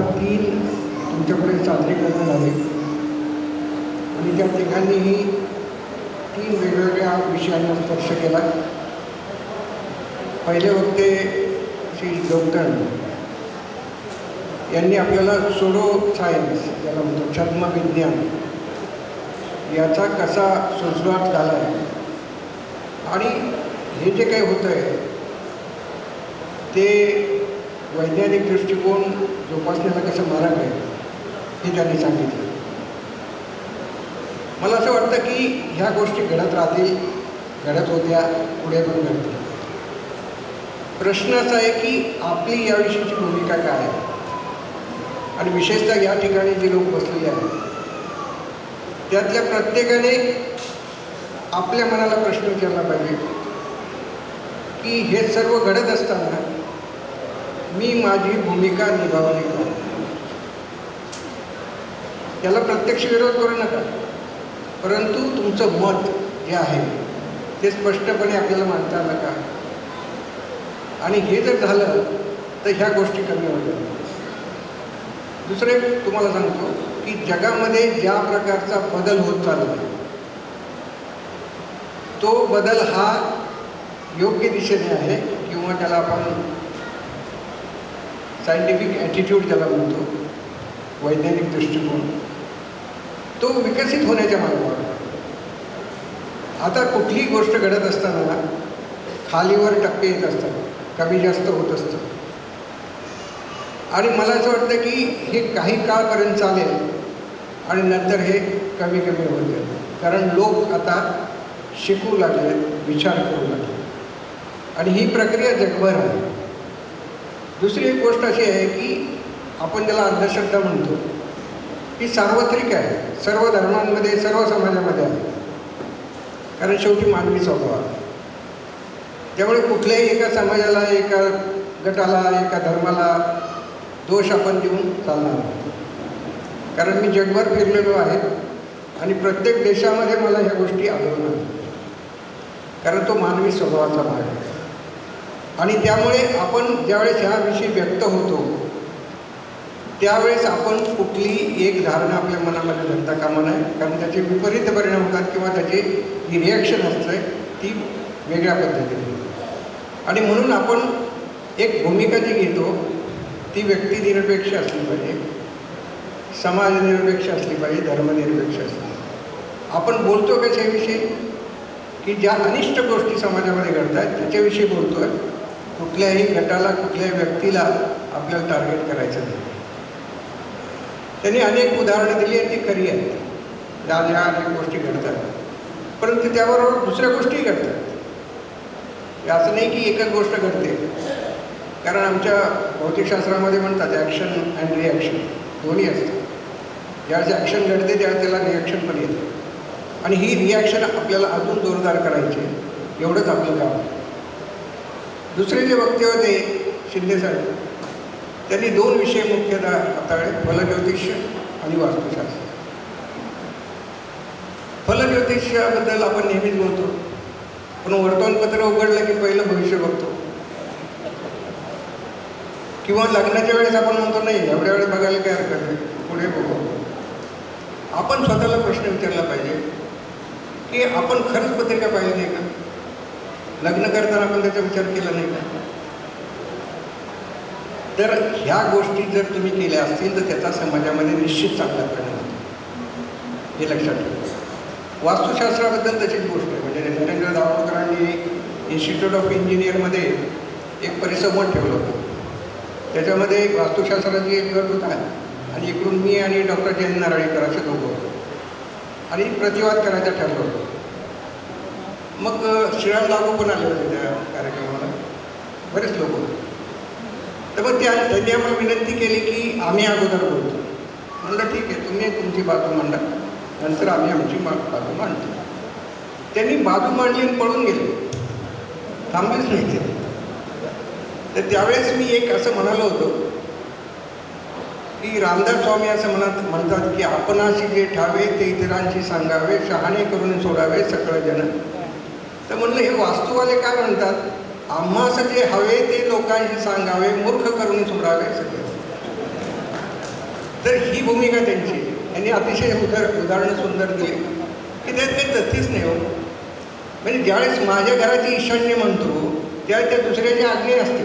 आता तीन तुमच्याकडे साजरे करण्यात आले आणि त्या तिघांनीही तीन वेगवेगळ्या विषयांना स्पर्श केला. पहिले होते श्री गौतम यांनी आपल्याला सोडो सायन्स याला म्हणतो छद्मविज्ञान याचा कसा सुरुवात झाला आहे आणि हे जे काही होतं आहे ते वैज्ञानिक दृष्टिकोन जोपासण्याला कसं मारक आहे हे त्यांनी सांगितलं. मला असं वाटतं की ह्या गोष्टी घडत राहतील घडत होत्या पुढे पण घडतील. प्रश्न असा आहे की आपली याविषयीची भूमिका काय आहे? आणि विशेषतः या ठिकाणी जे लोक बसलेले आहेत त्यातल्या प्रत्येकाने आपल्या मनाला प्रश्न विचारला पाहिजे की हे सर्व घडत असताना मी माझी भूमिका निभावली. का त्याला प्रत्यक्ष विरोध करू नका. परंतु तुमचं मत जे आहे ते स्पष्टपणे आपल्याला मांडता आलं का? आणि हे जर झालं तर ह्या गोष्टी कमी होत्या दुसरं एक तुम्हाला सांगतो की जगामध्ये ज्या प्रकारचा बदल होत चालला आहे तो बदल हा योग्य दिशेने आहे किंवा त्याला आपण सायंटिफिक ॲटिट्यूड ज्याला म्हणतो वैज्ञानिक दृष्टिकोन तो विकसित होण्याच्या मार्गावर. आता कुठलीही गोष्ट घडत असताना ना खालीवर टप्पे येत असतात कमी जास्त होत असतं. आणि मला असं वाटतं की हे काही काळपर्यंत चालेल आणि नंतर हे कमी कमी होते कारण लोक आता शिकू लागले विचार करू लागले. आणि ही प्रक्रिया जगभर आहे. दुसरी एक गोष्ट अशी आहे की आपण ज्याला अंधश्रद्धा म्हणतो ती सार्वत्रिक आहे. सर्व धर्मांमध्ये सर्व समाजामध्ये आहे. कारण शेवटी मानवी स्वभाव आहे. त्यामुळे कुठल्याही एका समाजाला एका गटाला एका धर्माला दोष आपण देऊन चालणार नाही. कारण मी जगभर फिरलेलो आहे आणि प्रत्येक देशामध्ये मला ह्या गोष्टी आढळून कारण तो मानवी स्वभावाचा भाग आहे. आणि त्यामुळे आपण ज्यावेळेस ह्याविषयी व्यक्त होतो त्यावेळेस आपण कुठलीही एक धारणा आपल्या मनामध्ये धरता कामा नये. कारण त्याचे विपरीत परिणाम होतात किंवा त्याचे जी रिॲक्शन असते ती वेगळ्या पद्धतीने आणि म्हणून आपण एक भूमिका जी घेतो ती व्यक्तिनिरपेक्ष असली पाहिजे समाजनिरपेक्ष असली पाहिजे धर्मनिरपेक्ष असली आपण बोलतो कशाविषयी? की ज्या अनिष्ट गोष्टी समाजामध्ये घडत आहेत त्याच्याविषयी बोलतो आहे कुठल्याही गटाला कुठल्याही व्यक्तीला आपल्याला टार्गेट करायचं नाही. त्यांनी अनेक उदाहरणं दिली आहेत ती खरी आहेत. ज्या ज्या अनेक गोष्टी घडतात. परंतु त्याबरोबर दुसऱ्या गोष्टीही घडतात. असं नाही की एकच गोष्ट घडते. कारण आमच्या भौतिकशास्त्रामध्ये म्हणतात ॲक्शन अँड रिॲक्शन दोन्ही असतं ज्यावेळेस ॲक्शन घडते त्यावेळेस त्याला रिॲक्शन पण येतं. आणि ही रिॲक्शन आपल्याला अजून जोरदार करायची एवढंच आपलं काम आहे. दुसरे जे वक्ते होते शिंदेसाहेब त्यांनी दोन विषय मुख्यतः हाताळले. फलज्योतिष्य आणि वास्तुशास्त्र. फलज्योतिष्याबद्दल आपण नेहमीच बोलतो. पण वर्तमानपत्र उघडलं की पहिलं भविष्य बघतो. किंवा लग्नाच्या वेळेस आपण म्हणतो नाही एवढ्या वेळेस बघायला काय हरकत नाही. पुढे बघू. आपण स्वतःला प्रश्न विचारला पाहिजे की आपण खरंच पत्रिका पाहिली नाही का? लग्न करताना आपण त्याचा विचार केला नाही का? तर ह्या गोष्टी जर तुम्ही केल्या असतील तर त्याचा समाजामध्ये निश्चित चांगला परिणाम होतो. हे लक्षात ठेवा. वास्तुशास्त्राबद्दल तशीच गोष्ट आहे. म्हणजे नरेंद्र दाभोळकरांनी इन्स्टिट्यूट ऑफ इंजिनियरमध्ये एक परिसंवाद ठेवलं होतं. त्याच्यामध्ये वास्तुशास्त्राची एक गट होता आणि इकडून मी आणि डॉक्टर जयंत नारळीकर असे दोघं होतो. आणि प्रतिवाद करायचा ठरलं होतं. मग श्रीराम लागू पण आले होते त्या कार्यक्रमाला. बरेच लोक होते. तर मग त्या त्यांनी आम्हाला विनंती केली की आम्ही अगोदर बोलतो. म्हणलं ठीक आहे तुम्ही तुमची बाजू मांडा. नंतर आम्ही आमची मा बाजू मांडतो. त्यांनी बाजू मांडली आणि पळून गेले. थांबलेच नाही ते. तर त्यावेळेस मी एक असं म्हणालो होतो की रामदास स्वामी असं म्हणत म्हणतात की आपणाशी जे ठावे ते इतरांशी सांगावे शहाणे करून सोडावे सकळ जन तर म्हणलं हे वास्तूवाले काय म्हणतात? आम्हास जे हवे ते लोकांशी सांगावे मूर्ख करून सोडावे सगळे तर ही भूमिका त्यांची. यांनी अतिशय उदार उदाहरणं सुंदर दिली. की त्यात काही तथ्यच नाही हो. म्हणजे ज्यावेळेस माझ्या घराची ईशान्य म्हणतो त्यावेळेस त्या दुसऱ्याची आज्ञा असते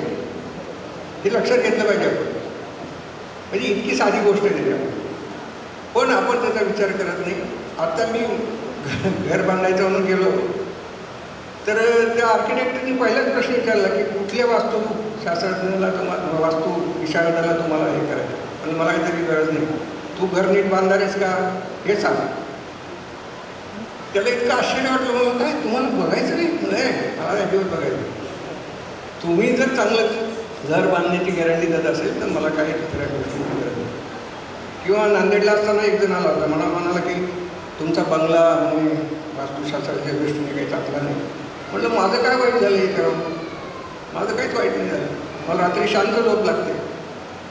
हे लक्षात घेतलं पाहिजे आपण. म्हणजे इतकी साधी गोष्ट आहे. पण आपण त्याचा विचार करत नाही. आता मी घर बांधायचं म्हणून गेलो. तर त्या आर्किटेक्टनी पहिलाच प्रश्न विचारला की कुठल्या वास्तू शास्त्रज्ञाला तुम्हाला वास्तू विशारदाला तुम्हाला हे करायचं? पण मला काहीतरी गरज नाही. तू घर नीट बांधणार आहेस का? हे सांग. त्याला इतकं आश्चर्य वाटलं मला काय तुम्हाला बघायचं नाही? नाही मला अजिबात बघायचं. तुम्ही जर चांगलं घर बांधण्याची गॅरंटी देत असेल तर मला काही दुसऱ्या गोष्टी गरज नाही. किंवा नांदेडला असताना एक जण आला होता. मला म्हणाला की तुमचा बंगला मी वास्तुशास्त्राच्या दृष्टीने काही चांगला नाही. म्हटलं माझं काय वाईट झालं याच्यावर माझं काहीच वाईट नाही झालं. मला रात्री शांत झोप लागते.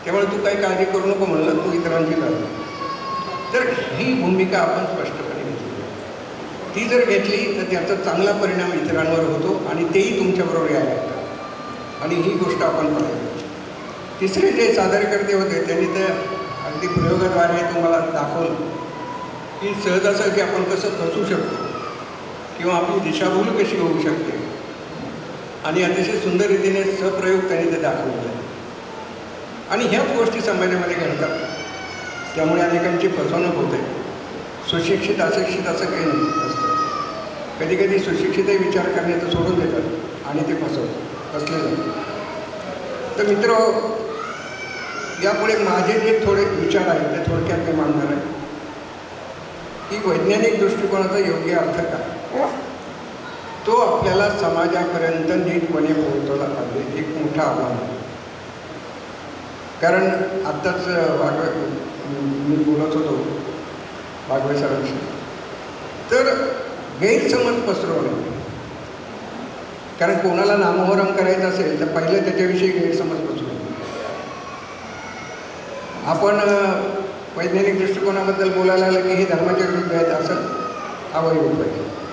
त्यामुळे तू काही काळजी करू नको म्हणलं तू इतरांची काळजी तर ही भूमिका आपण स्पष्टपणे घेतली. ती जर घेतली तर त्याचा चांगला परिणाम इतरांवर होतो आणि तेही तुमच्याबरोबर यायला लागतात. आणि ही गोष्ट आपण पाहिली. तिसरे जे सादरकर्ते होते त्यांनी तर अगदी प्रयोगाद्वारे तुम्हाला दाखवलं. की सहजासहजी आपण कसं फसू शकतो. किंवा आपली दिशाभूल कशी होऊ शकते? आणि अतिशय सुंदर रीतीने सप्रयोग त्यांनी ते दाखवले आणि ह्याच गोष्टी समाजामध्ये घडतात. त्यामुळे अनेकांची फसवणूक होते. सुशिक्षित अशिक्षित असं काही नसतं. कधी कधी सुशिक्षितही विचार करण्याचं सोडून देतात आणि ते फसवतात. असले जातात. तर मित्र यापुढे माझे जे थोडे विचार आहेत ते थोडक्यात मी मांडणार आहे की वैज्ञानिक दृष्टिकोनाचा योग्य अर्थ काय? तो आपल्याला समाजापर्यंत नीटपणे पोहोचवला पाहिजे एक मोठं आव्हान. कारण आत्ताच वाघ मी बोलत होतो वाघवे सरांशी. तर गैरसमज पसरवणे. कारण कोणाला नामोहरम करायचं असेल तर पहिलं त्याच्याविषयी गैरसमज पसरवणे. आपण वैज्ञानिक दृष्टिकोनाबद्दल बोलायला आलं की हे धर्माच्या विरुद्ध आहेत असं अवैध पाहिजे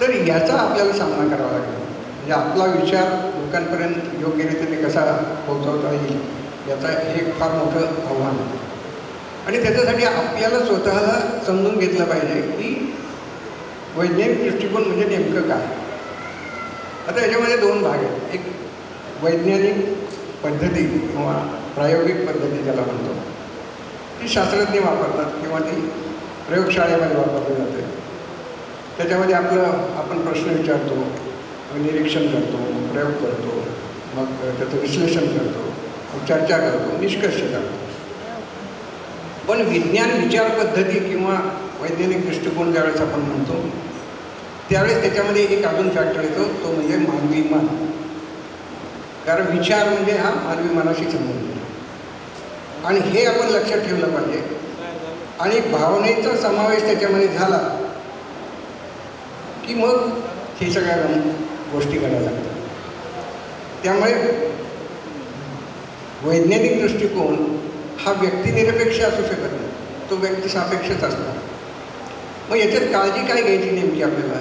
तर याचा आपल्याला सामना करावा लागेल. म्हणजे आपला विचार लोकांपर्यंत योग्यरीतीने कसा पोहोचवता येईल याचा हे एक फार मोठं आव्हान आहे. आणि त्याच्यासाठी आपल्याला स्वतःला समजून घेतलं पाहिजे की वैज्ञानिक दृष्टिकोन म्हणजे नेमकं काय? आता याच्यामध्ये दोन भाग आहेत. एक वैज्ञानिक पद्धती किंवा प्रायोगिक पद्धती ज्याला म्हणतो ती शास्त्रज्ञ वापरतात किंवा ती प्रयोगशाळेमध्ये वापरली जाते. त्याच्यामध्ये आपलं आपण प्रश्न विचारतो निरीक्षण करतो प्रयोग करतो मग त्याचं विश्लेषण करतो मग चर्चा करतो निष्कर्ष करतो पण विज्ञान विचार पद्धती किंवा वैज्ञानिक दृष्टिकोन ज्यावेळेस आपण म्हणतो त्यावेळेस त्याच्यामध्ये एक अजून फॅक्टर येतो तो म्हणजे मानवी मन. कारण विचार म्हणजे हा मानवी मनाशी संबंधित आणि हे आपण लक्षात ठेवलं पाहिजे. आणि भावनेचा समावेश त्याच्यामध्ये झाला की मग हे सगळ्या गोष्टी करायला लागतात. त्यामुळे वैज्ञानिक दृष्टिकोन हा व्यक्तिनिरपेक्ष असू शकत नाही. तो व्यक्तिसापेक्षच असतो. मग याच्यात काळजी काय घ्यायची नेमकी आपल्याला?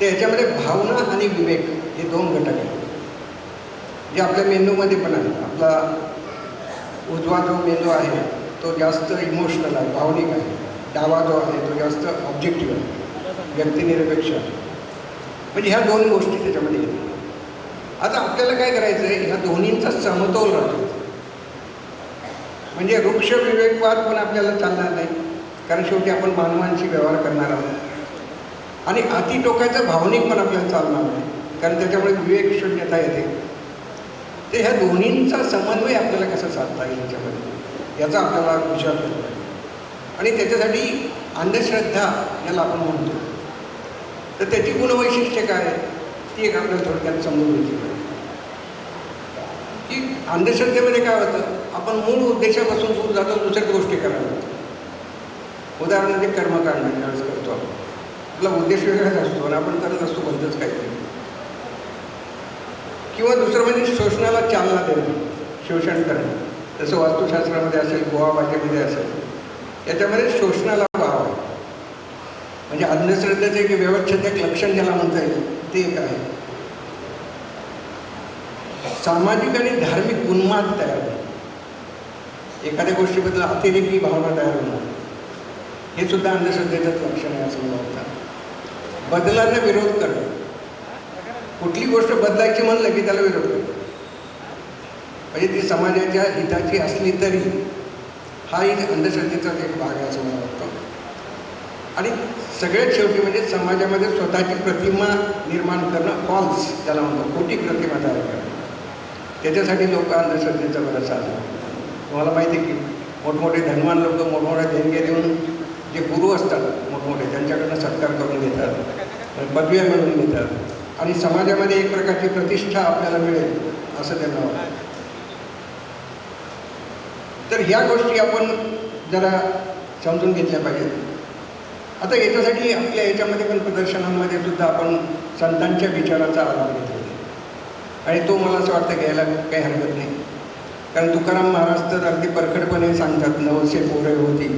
तर याच्यामध्ये भावना आणि विवेक हे दोन घटक आहेत. जे आपल्या मेंदूमध्ये पण आहेत. आपला उजवा जो मेंदू आहे तो जास्त इमोशनल आहे भावनिक आहे. डावा जो आहे तो जास्त ऑब्जेक्टिव्ह आहे. व्यक्तिनिरपेक्ष. म्हणजे ह्या दोन गोष्टी त्याच्यामध्ये येतात आता आपल्याला काय करायचं आहे ह्या दोन्हींचा समतोल राखायचा म्हणजे वृक्ष विवेकवाद पण आपल्याला चालणार नाही. कारण शेवटी आपण मानवांशी व्यवहार करणार आहोत. आणि अति टोकाचं भावनिक पण आपल्याला चालणार नाही. कारण त्याच्यामुळे विवेक शून्यता येते. ते ह्या दोन्हींचा समन्वय आपल्याला कसा साधता येईल याच्यामध्ये? याचा आपल्याला विचार करतो आणि त्याच्यासाठी अंधश्रद्धा याला आपण म्हणतो. तर त्याची गुणवैशिष्ट्य काय ती एक आपल्याला थोडक्यात समजून घ्यायची पाहिजे. की अंधश्रद्धेमध्ये काय होतं? आपण मूळ उद्देशापासून दूर जातो दुसऱ्या गोष्टी करायला लागतो. उदाहरणार्थ कर्मकांड ज्यावेळेस करतो आपण. आपला उद्देश वेगळाच असतो आणि आपण करत असतो कोणतंच काहीतरी. किंवा दुसरं म्हणजे शोषणाला चालना देणं शोषण करणं. जसं वास्तुशास्त्रामध्ये असेल गोवा भाषेमध्ये असेल याच्यामध्ये शोषणाला भाव आहे. म्हणजे अंधश्रद्धेचं एक व्यवस्थेचं लक्षण ज्याला म्हणता येईल ते एक आहे. सामाजिक आणि धार्मिक उन्माद तयार होणं. एखाद्या गोष्टीबद्दल अतिरेकी भावना तयार होणं. हे सुद्धा अंधश्रद्धेचंच लक्षण आहे असं मला वाटतं. बदलांना विरोध करणं. कुठली गोष्ट बदलायची म्हणलं की त्याला विरोध करणं. म्हणजे ती समाजाच्या हिताची असली तरी हा एक अंधश्रद्धेचाच एक भाग आहे असं मला वाटतं. आणि सगळ्यात शेवटी म्हणजे समाजामध्ये स्वतःची प्रतिमा निर्माण करणं फॉल्स त्याला म्हणतो खोटी प्रतिमा तयार करणं. त्याच्यासाठी लोक अंधश्रद्धेचा बराच साधलं तुम्हाला माहिती आहे की मोठमोठे धनवान लोक मोठमोठ्या देणगे देऊन जे गुरु असतात मोठमोठे त्यांच्याकडनं सत्कार करून घेतात पदव्या मिळवून घेतात. आणि समाजामध्ये एक प्रकारची प्रतिष्ठा आपल्याला मिळेल असं त्यांना वाटतं. तर ह्या गोष्टी आपण जरा समजून घेतल्या पाहिजेत. आता याच्यासाठी आपल्या याच्यामध्ये पण प्रदर्शनामध्ये सुद्धा आपण संतांच्या विचाराचा आधार घेतला आणि तो मला असं वाटतं घ्यायला काही हरकत नाही. कारण तुकाराम महाराज तर अगदी परखडपणे सांगतात नवसे पोरे होती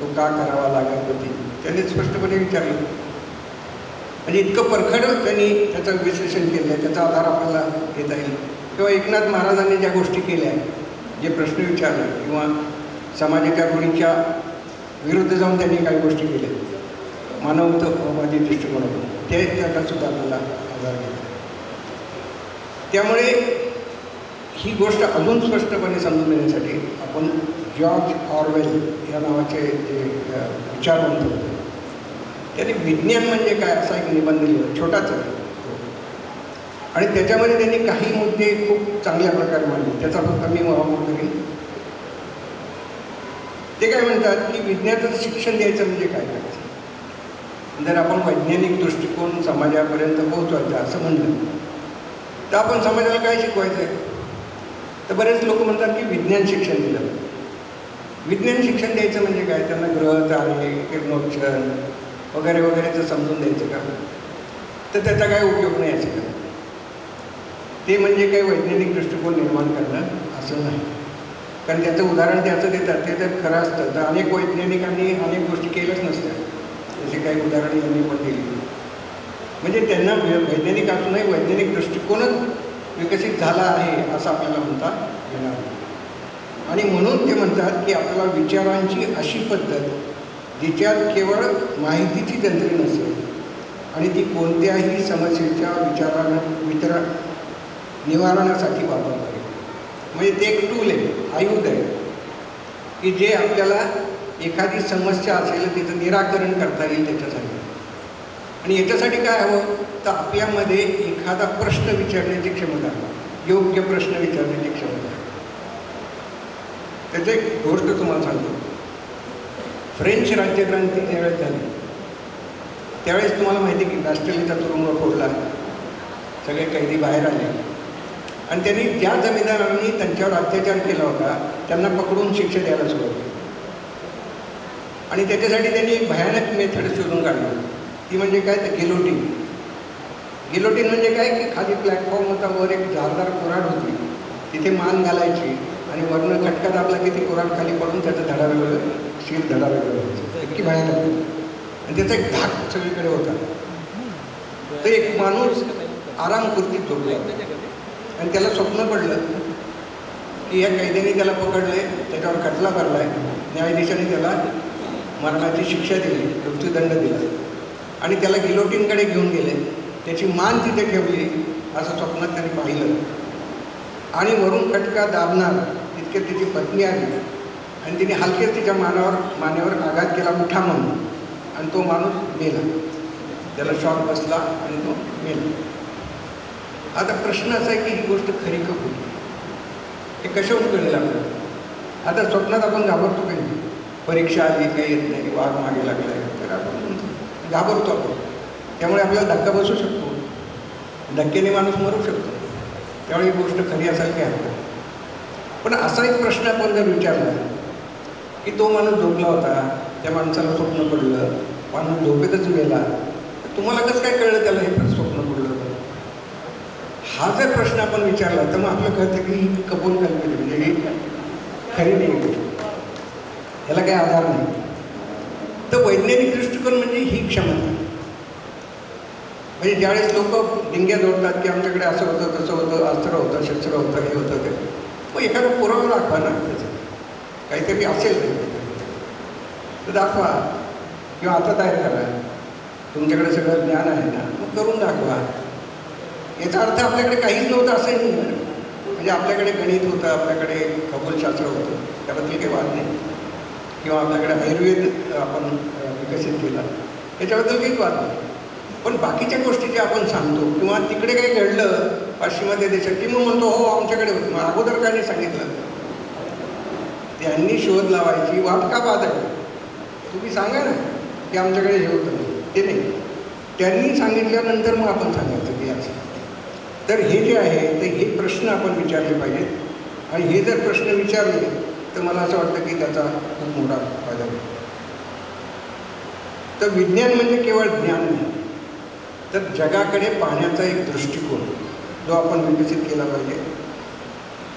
तो का करावा लागत होती? त्यांनी स्पष्टपणे विचारलं. म्हणजे इतकं परखड त्यांनी त्याचं विश्लेषण केलं आहे त्याचा आधार आपल्याला घेता येईल. किंवा एकनाथ महाराजांनी ज्या गोष्टी केल्या जे प्रश्न विचारले किंवा समाजाच्या रूढीच्या विरुद्ध जाऊन त्यांनी काही गोष्टी केल्या मानवतावादी दृष्टिकोनातून ते सुद्धा आपल्याला आधार घेतात त्यामुळे ही गोष्ट अजून स्पष्टपणे समजून घेण्यासाठी आपण जॉर्ज ऑरवेल या नावाचे जे विचारवंत होते त्यांनी विज्ञान म्हणजे काय असा एक निबंध लिहिला छोटाच आहे तो. आणि त्याच्यामध्ये त्यांनी काही मुद्दे खूप चांगल्या प्रकारे मांडले त्याचा फक्त मी वापर करेन ते काय म्हणतात की विज्ञानाचं शिक्षण द्यायचं म्हणजे काय करायचं? जर आपण वैज्ञानिक दृष्टिकोन समाजापर्यंत पोहोचवायचा असं म्हणलं तर आपण समाजाला काय शिकवायचं आहे तर बरेच लोक म्हणतात की विज्ञान शिक्षण दिलं. विज्ञान शिक्षण द्यायचं म्हणजे काय? त्यांना ग्रह तारे किरणोक्षण वगैरे वगैरेचं समजून द्यायचं का? तर त्याचा काय उपयोग नाही असं का ते म्हणजे काही वैज्ञानिक दृष्टिकोन निर्माण करणं असं नाही. कारण त्याचं उदाहरण त्याचं देतात. ते तर खरं असतं. तर अनेक वैज्ञानिकांनी अनेक गोष्टी केल्याच नसतात असे काही उदाहरण यांनी पण दिली. म्हणजे त्यांना वैज्ञानिक असूनही वैज्ञानिक दृष्टिकोनच विकसित झाला आहे असं आपल्याला म्हणता येणार आणि म्हणून ते म्हणतात की आपल्याला विचारांची अशी पद्धत जिच्यात केवळ माहितीची तंत्री नसेल आणि ती कोणत्याही समस्येच्या विचारानं वितरा निवारणासाठी वापरता येईल. म्हणजे ते एक टूल आहे आयुध आहे की जे आपल्याला एखादी समस्या असेल तिचं निराकरण करता येईल त्याच्यासाठी. आणि याच्यासाठी काय हवं? तर आपल्यामध्ये एखादा प्रश्न विचारण्याची क्षमता योग्य प्रश्न विचारण्याची क्षमता त्याचं एक गोष्ट तुम्हाला सांगतो. फ्रेंच राज्यक्रांती ज्यावेळेस झाली त्यावेळेस तुम्हाला माहिती आहे की राष्ट्रलीचा तुरुंग फोडला. सगळे कैदी बाहेर आले. आणि त्यांनी ज्या जमीनदारांनी त्यांच्यावर अत्याचार केला होता त्यांना पकडून शिक्षा द्यायला सुरुवात केली. आणि त्याच्यासाठी त्यांनी एक भयानक मेथड शोधून काढली. ती म्हणजे काय? तर गिलोटीन. गिलोटीन म्हणजे काय? की खाली प्लॅटफॉर्म होता वर एक झारदार कुऱ्हाड होती. तिथे मान घालायची आणि वरनं खटका दाबला की ती कुऱ्हाड खाली पडून त्याचं धडा वेगळं शील धडा वेगळं व्हायचं इतकी भयानक आणि त्याचा एक धाक सगळीकडे होता. तर एक माणूस आराम कुर्तीत झोपला. आणि त्याला स्वप्न पडलं की या कैद्याने त्याला पकडले त्याच्यावर खटला भरलाय. न्यायाधीशाने त्याला मरणाची शिक्षा दिली मृत्यूदंड दिला. आणि त्याला गिलोटीनकडे घेऊन गेले. त्याची मान तिथे ठेवली असं स्वप्नात त्यांनी पाहिलं. आणि वरून खटका दाबणार तितके तिची पत्नी आली. आणि तिने हलकेच तिच्या मानावर मानेवर आघात केला उठा म्हणून. आणि तो माणूस मेला. त्याला शॉक बसला आणि तो मेला. आता प्रश्न असा आहे की ही गोष्ट खरी का खोटी? हे कशावरून कळेल आपल्याला? आता स्वप्नात आपण घाबरतो काही परीक्षा आली काही येत नाही वाघ मागे लागला आहे. तर आपण घाबरतो आपण. त्यामुळे आपल्याला धक्का बसू शकतो. धक्क्याने माणूस मरू शकतो. त्यामुळे ही गोष्ट खरी असायला काय हरकत पण असा एक प्रश्न आपण जर विचारला की तो माणूस झोपला होता त्या माणसाला स्वप्न पडलं माणूस झोपेतच गेला तर तुम्हाला कसं काय कळलं त्याला हे स्वप्न पडलं? हा जर प्रश्न आपण विचारला तर मग आपलं कळतं की ही कबूल कल्पित म्हणजे ही खरी नाही. याला काही आधार नाही. तर वैज्ञानिक दृष्टिकोन म्हणजे ही क्षमता. म्हणजे ज्यावेळेस लोक डिंग्या जोडतात की आमच्याकडे असं होतं तसं होतं अस्त्र होतं शस्त्र होतं हे होतं ते. मग एखादा पुरावा दाखवा ना त्याचं. काहीतरी असेल तर दाखवा. किंवा आता तयार करा. तुमच्याकडे सगळं ज्ञान आहे ना मग करून दाखवा. याचा अर्थ आपल्याकडे काहीच नव्हतं असं नाही. म्हणजे आपल्याकडे गणित होतं आपल्याकडे खगोलशास्त्र होतं त्याबद्दल काही वाद नाही. किंवा आपल्याकडे आयुर्वेद आपण विकसित केला. याच्याबद्दल काहीच वाद नाही. पण बाकीच्या गोष्टी ज्या आपण सांगतो किंवा तिकडे काही घडलं पाश्चिमात्य देशात की मग म्हणतो हो आमच्याकडे होतं. मग अगोदर काय सांगितलं. त्यांनी शोध लावायची वाट का बाद आहे? तुम्ही सांगा ना की आमच्याकडे हे होतं. ते नाही. त्यांनी सांगितल्यानंतर मग आपण सांगायचं की असं. तर हे जे आहे ते हे प्रश्न आपण विचारले पाहिजेत. आणि हे जर प्रश्न विचारले तर मला असं वाटतं की त्याचा खूप मोठा फायदा होईल. तर विज्ञान म्हणजे केवळ ज्ञान नाही तर जगाकडे पाहण्याचा एक दृष्टिकोन जो आपण विकसित केला पाहिजे.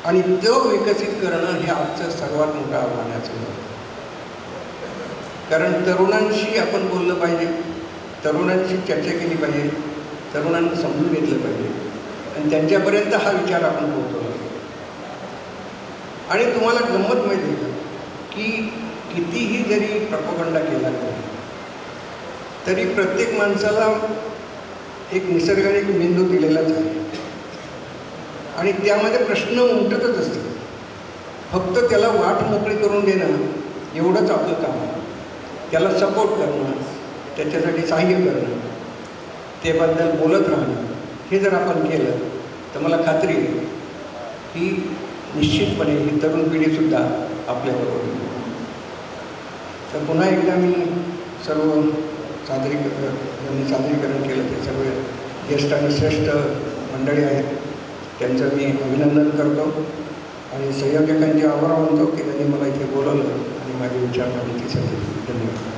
आणि तो विकसित करणं हे आजचं सर्वात मोठं आव्हानाचं आहे. कारण तरुणांशी आपण बोललं पाहिजे तरुणांशी चर्चा केली पाहिजे तरुणांना समजून घेतलं पाहिजे. आणि त्यांच्यापर्यंत हा विचार आपण पोहोचवला आणि तुम्हाला गंमत माहिती आहे का? की कितीही जरी प्रपोगंडा केला तरी तरी प्रत्येक माणसाला एक निसर्गाने एक मेंदू दिलेलाच आहे. आणि त्यामध्ये प्रश्न उमटतच असतात. फक्त त्याला वाट मोकळी करून देणं एवढंच आपलं काम आहे. त्याला सपोर्ट करणं त्याच्यासाठी सहाय्य करणं त्याबद्दल बोलत राहणं हे जर आपण केलं तर मला खात्री आहे की निश्चितपणे ही तरुण पिढीसुद्धा आपल्याबरोबर तर पुन्हा एकदा मी सर्व सादरीकरण ज्यांनी सादरीकरण केलं ते सर्व ज्येष्ठ आणि श्रेष्ठ मंडळी आहेत त्यांचं मी अभिनंदन करतो. आणि संयोजकांचे आभार मानतो की त्यांनी मला इथे बोलवलं आणि माझे विचार माहितीसाठी धन्यवाद.